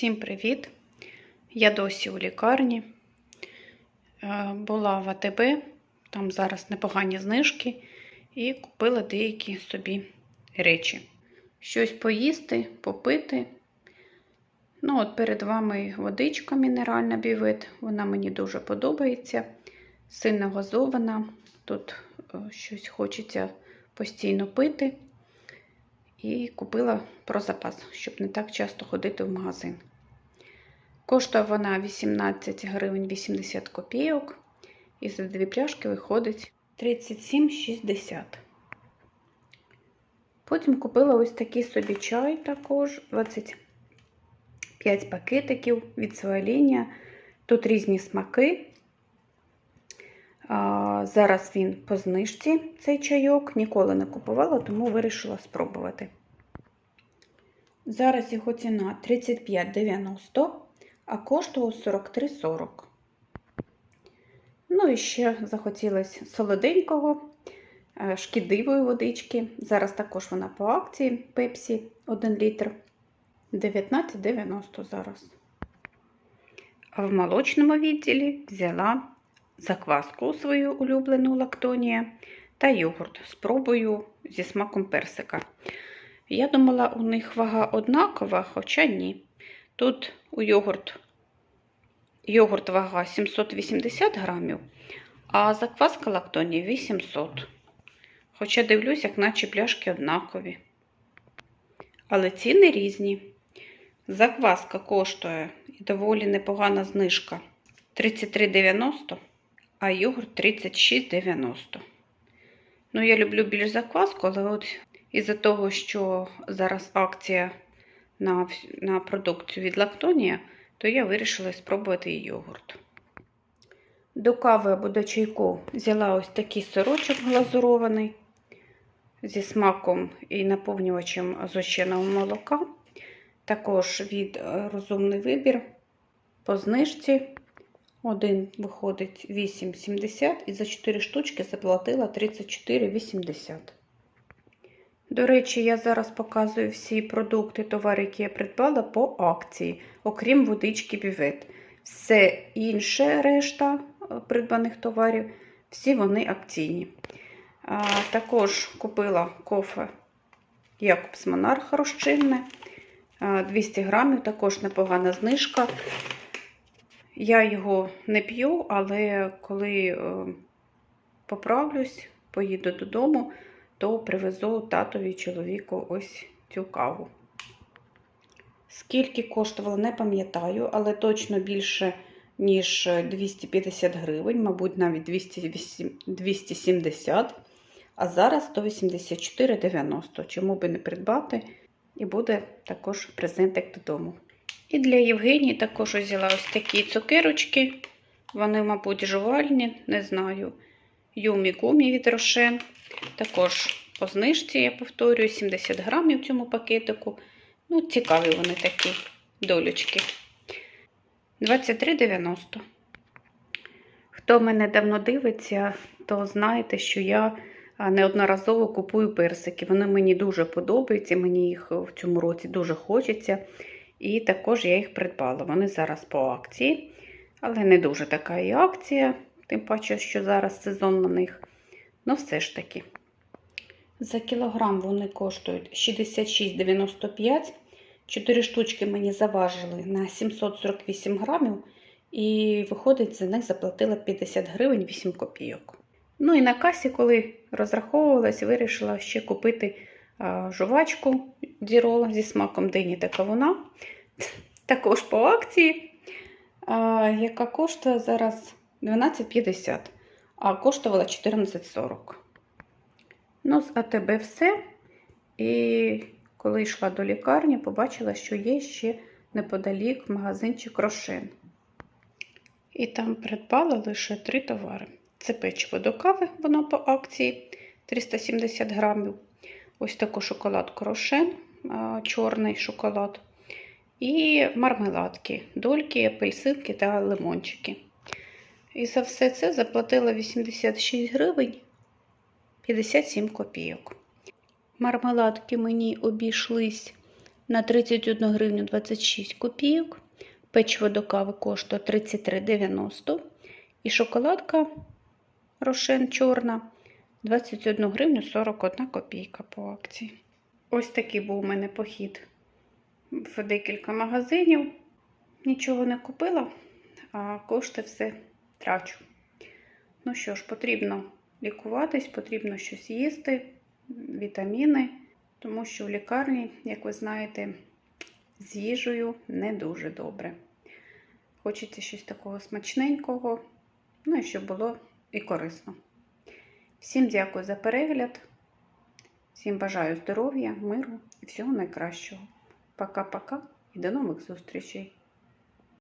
Всім привіт! Я досі у лікарні. Е, Була в АТБ, там зараз непогані знижки, і купила деякі собі речі. Щось поїсти, попити. Ну, от перед вами водичка мінеральна бівет. Вона мені дуже подобається. Сильно газована. Тут е, щось хочеться постійно пити. І купила про запас, щоб не так часто ходити в магазин. Коштує вона 18 гривень 80 копійок. І за дві пляшки виходить 37,60. Потім купила ось такий собі чай також 25 пакетиків від своєї лінії. Тут різні смаки. А, зараз він по знижці, цей чайок. Ніколи не купувала, тому вирішила спробувати. Зараз його ціна 35,90, а коштував 43,40. Ну і ще захотілося солоденького, е, шкідливої водички. Зараз також вона по акції Pepsi 1 літр. 19,90 зараз. А в молочному відділі взяла закваску свою улюблену лактонія та йогурт. Спробую зі смаком персика. Я думала, у них вага однакова, хоча ні. Тут у йогурт йогурт вага 780 грамів, а закваска лактонії 800. Хоча дивлюсь, як наче пляшки однакові. Але ціни різні. Закваска коштує і доволі непогана знижка 33,90, а йогурт 36,90. Ну, я люблю більш закваску, але от із-за того, що зараз акція на на продукцію від Лактонія, то я вирішила спробувати і йогурт. До кави або до чайку взяла ось такий сирочок глазурований зі смаком і наповнювачем зощеного молока. Також від розумний вибір по знижці. Один виходить 8,70 і за 4 штучки заплатила 34,80. До речі, я зараз показую всі продукти, товари, які я придбала по акції, окрім водички бівет. Все інше решта придбаних товарів, всі вони акційні. А, також купила кофе Якобс Монарх розчинне. 200 грамів, також непогана знижка. Я його не п'ю, але коли поправлюсь, поїду додому, то привезу татові чоловіку ось цю каву. Скільки коштувало, не пам'ятаю, але точно більше, ніж 250 гривень, мабуть, навіть 270, а зараз 184,90. Чому би не придбати? І буде також презентик додому. І для Євгенії також взяла ось такі цукерочки. Вони, мабуть, жувальні, не знаю. Юмі гумі від Рошен. Також по знижці, я повторюю, 70 грамів в цьому пакетику. Ну, цікаві вони такі долючки. 23,90. Хто мене давно дивиться, то знаєте, що я неодноразово купую персики. Вони мені дуже подобаються, мені їх в цьому році дуже хочеться. І також я їх придбала. Вони зараз по акції, але не дуже така і акція, тим паче, що зараз сезон на них. Ну, все ж таки. За кілограм вони коштують 66,95. 4 штучки мені заважили на 748 грамів. І виходить, за них заплатила 50 гривень 8 копійок. Ну і на касі, коли розраховувалась, вирішила ще купити жувачку дірола зі смаком дині та кавуна. Також по акції, яка коштує зараз 12,50, а коштувала 14,40. Ну, з АТБ все. І коли йшла до лікарні, побачила, що є ще неподалік магазинчик Рошен. І там придбала лише три товари. Це печиво до кави, воно по акції 370 грамів. Ось таку шоколадку Рошен, чорний шоколад. І мармеладки, дольки, апельсинки та лимончики. І за все це заплатила 86 гривень 57 копійок. Мармеладки мені обійшлись на 31 гривню 26 копійок. Печиво до кави коштує 33,90. І шоколадка Рошен чорна 21 гривню 41 копійка по акції. Ось такий був у мене похід в декілька магазинів. Нічого не купила, а кошти все трачу. Ну що ж, потрібно лікуватись, потрібно щось їсти, вітаміни, тому що в лікарні, як ви знаєте, з їжею не дуже добре. Хочеться щось такого смачненького, ну і щоб було і корисно. Всім дякую за перегляд. Всім бажаю здоров'я, миру і всього найкращого. Пока-пока і до нових зустрічей!